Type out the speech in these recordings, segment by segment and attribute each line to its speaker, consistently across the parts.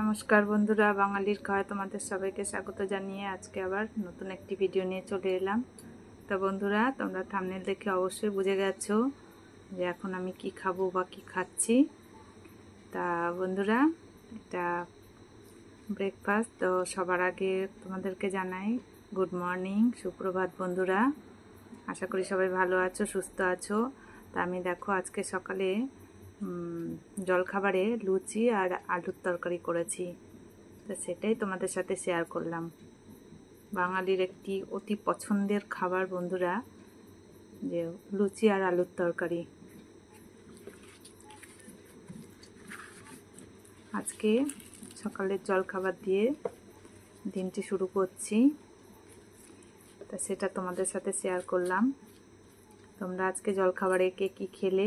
Speaker 1: নমস্কার বন্ধুরা, বাঙালির খাওয়া তোমাদের সবাইকে স্বাগত জানিয়ে আজকে আবার নতুন একটি ভিডিও নিয়ে চলে এলাম। তো বন্ধুরা, তোমরা থামনেল দেখে অবশ্যই বুঝে গেছো যে এখন আমি কি খাব বা কি খাচ্ছি। তা বন্ধুরা, এটা ব্রেকফাস্ট তো সবার আগে তোমাদেরকে জানাই গুড মর্নিং সুপ্রভাত বন্ধুরা। আশা করি সবাই ভালো আছো, সুস্থ আছো। তা আমি দেখো, আজকে সকালে জলখাবারে লুচি আর আলুর তরকারি করেছি। তো সেটাই তোমাদের সাথে শেয়ার করলাম। বাঙালির একটি অতি পছন্দের খাবার, বন্ধুরা, যে লুচি আর আলুর তরকারি। আজকে সকালের জলখাবার দিয়ে দিনটি শুরু করছি। তা সেটা তোমাদের সাথে শেয়ার করলাম। তোমরা আজকে জলখাবারে কে কী খেলে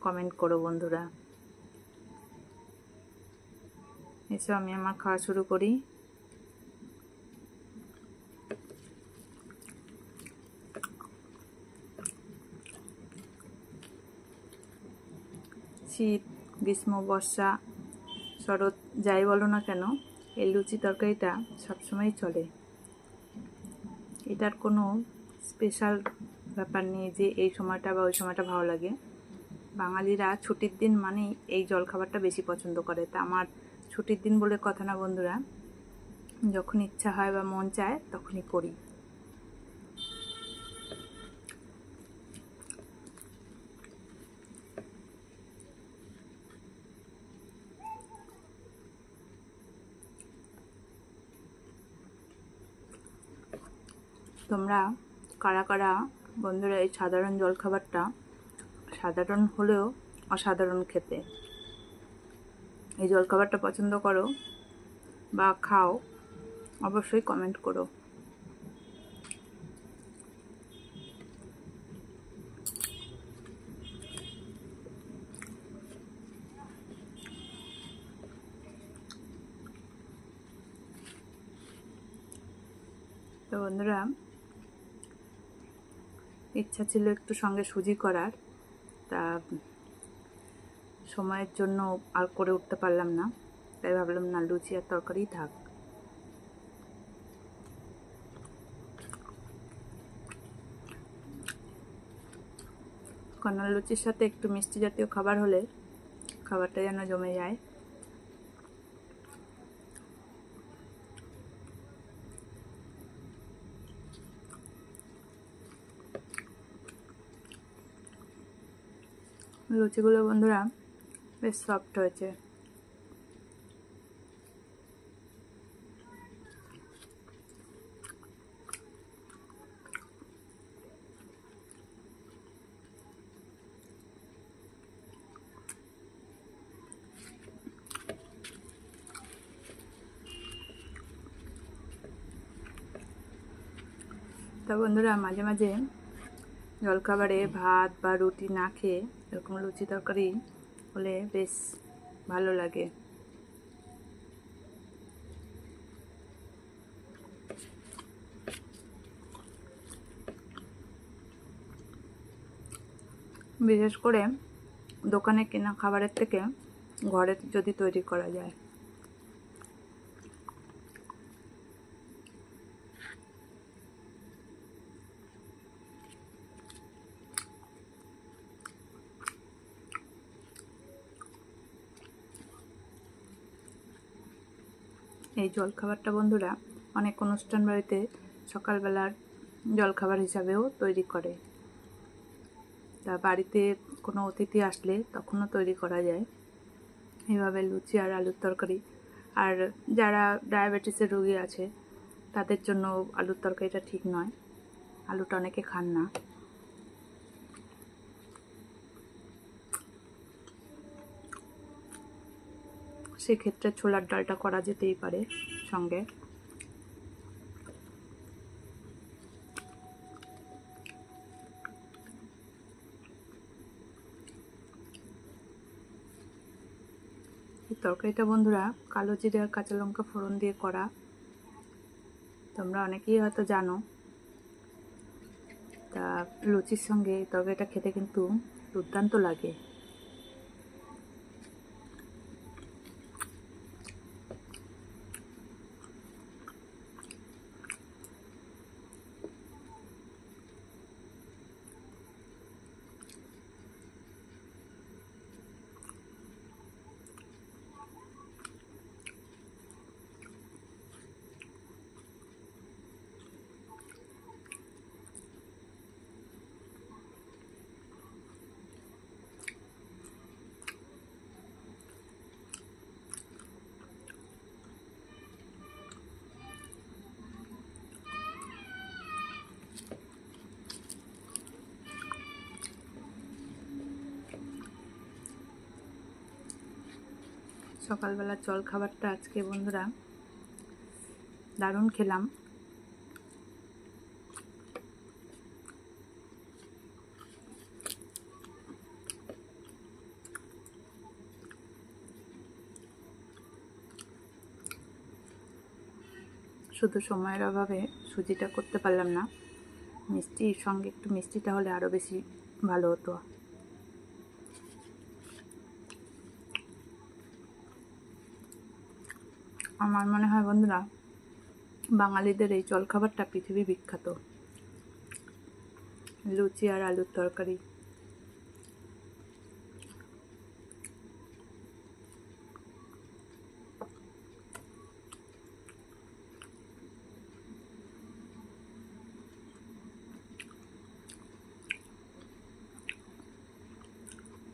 Speaker 1: কমেন্ট করো, বন্ধুরা। এসো, আমি আমার খাওয়া শুরু করি। শীত, গ্রীষ্ম, বর্ষা, শরৎ, যাই বলো না কেন, এই লুচি তরকারিটা সবসময় চলে। এটার কোনো স্পেশাল ব্যাপার নেই যে এই সময়টা বা ওই সময়টা ভালো লাগে। বাঙালিরা ছুটির দিন মানেই এই জলখাবারটা বেশি পছন্দ করে। তা আমার ছুটির দিন বলে কথা না, বন্ধুরা। যখন ইচ্ছা হয় বা মন চায়, তখনই করি। তোমরা, কারা কারা, বন্ধুরা, এই সাধারণ জলখাবারটা সাধারণ হলেও অসাধারণ খেতে। এই জলখাবারটা পছন্দ করো বা খাও, অবশ্যই কমেন্ট করো। তো বন্ধুরা, ইচ্ছা ছিল একটু সঙ্গে সুজি করার, তা সময়ের জন্য আর করে উঠতে পারলাম না। তাই ভাবলাম, না, লুচি আর তরকারি থাক। কন্যার লুচির সাথে একটু মিষ্টি জাতীয় খাবার হলে খাবারটা যেন জমে যায়। লুচিগুলো বন্ধুরা বেশ সফট হয়েছে। তা বন্ধুরা, মাঝে মাঝে জলখাবারে ভাত বা রুটি না খেয়ে এরকম লুচি তরকারি হলে বেশ ভালো লাগে। বিশেষ করে দোকানে কেনা খাবারের থেকে ঘরে যদি তৈরি করা যায়। এই জলখাবারটা বন্ধুরা অনেক অনুষ্ঠান বাড়িতে সকালবেলার জলখাবার হিসাবেও তৈরি করে। তা বাড়িতে কোনো অতিথি আসলে তখনও তৈরি করা যায়। এভাবে লুচি আর আলুর তরকারি। আর যারা ডায়াবেটিসের রোগী আছে, তাদের জন্য আলুর তরকারিটা ঠিক নয়। আলুটা অনেকে খান না। সেক্ষেত্রে ছোলার ডালটা করা যেতেই পারে সঙ্গে। তরকারিটা বন্ধুরা, কালো জিরে আর কাঁচা লঙ্কা ফোড়ন দিয়ে করা। তোমরা অনেকেই হয়তো জানো তা লুচির সঙ্গে তরকারিটা খেতে কিন্তু দুর্দান্ত লাগে। সকালবেলা জল খাবারটা আজকে বন্ধুরা। দারুণ খেলাম। শুধু সময়ের অভাবে সুজিটা করতে পারলাম না। মিষ্টির সঙ্গে একটু মিষ্টিটা হলে আরও বেশি ভালো হতো। আমার মনে হয় বন্ধুরা, বাঙালিদের এই জলখাবারটা পৃথিবী বিখ্যাত। লুচি আর আলুর তরকারি।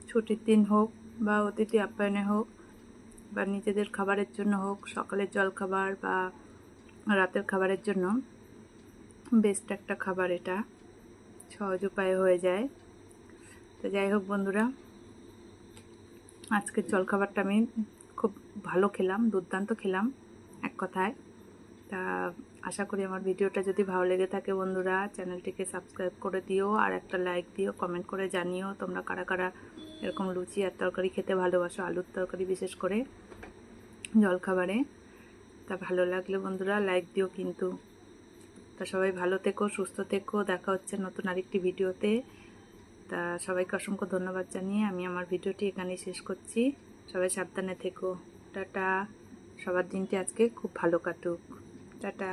Speaker 1: ছুটির দিন হোক বা অতিথি আপ্যায়নে হোক বা নিজেদের খাবারের জন্য হোক, সকালের জল খাবার বা রাতের খাবারের জন্য বেস্ট একটা খাবার এটা। সহজ উপায়ে হয়ে যায়। তো যাই হোক বন্ধুরা, আজকের জলখাবারটা আমি খুব ভালো খেলাম, দুর্দান্ত খেলাম, এক কথায়। তা আশা করি আমার ভিডিওটা যদি ভালো লেগে থাকে বন্ধুরা, চ্যানেলটিকে সাবস্ক্রাইব করে দিও আর একটা লাইক দিও কমেন্ট করে জানিও তোমরা কারা কারা এরকম লুচি আর তরকারি খেতে ভালোবাসো, আলুর তরকারি বিশেষ করে। জলখাবারে। তা ভালো লাগলে বন্ধুরা লাইক দিও কিন্তু। তা সবাই ভালো থেকো, সুস্থ থেকো, দেখা হচ্ছে নতুন আরেকটি ভিডিওতে। তা সবাইকে অসংখ্য ধন্যবাদ জানিয়ে আমি আমার ভিডিওটি এখানেই শেষ করছি। সবাই সাবধানে থেকো। টাটা। সবার দিনটি আজকে খুব ভালো কাটুক। টাটা।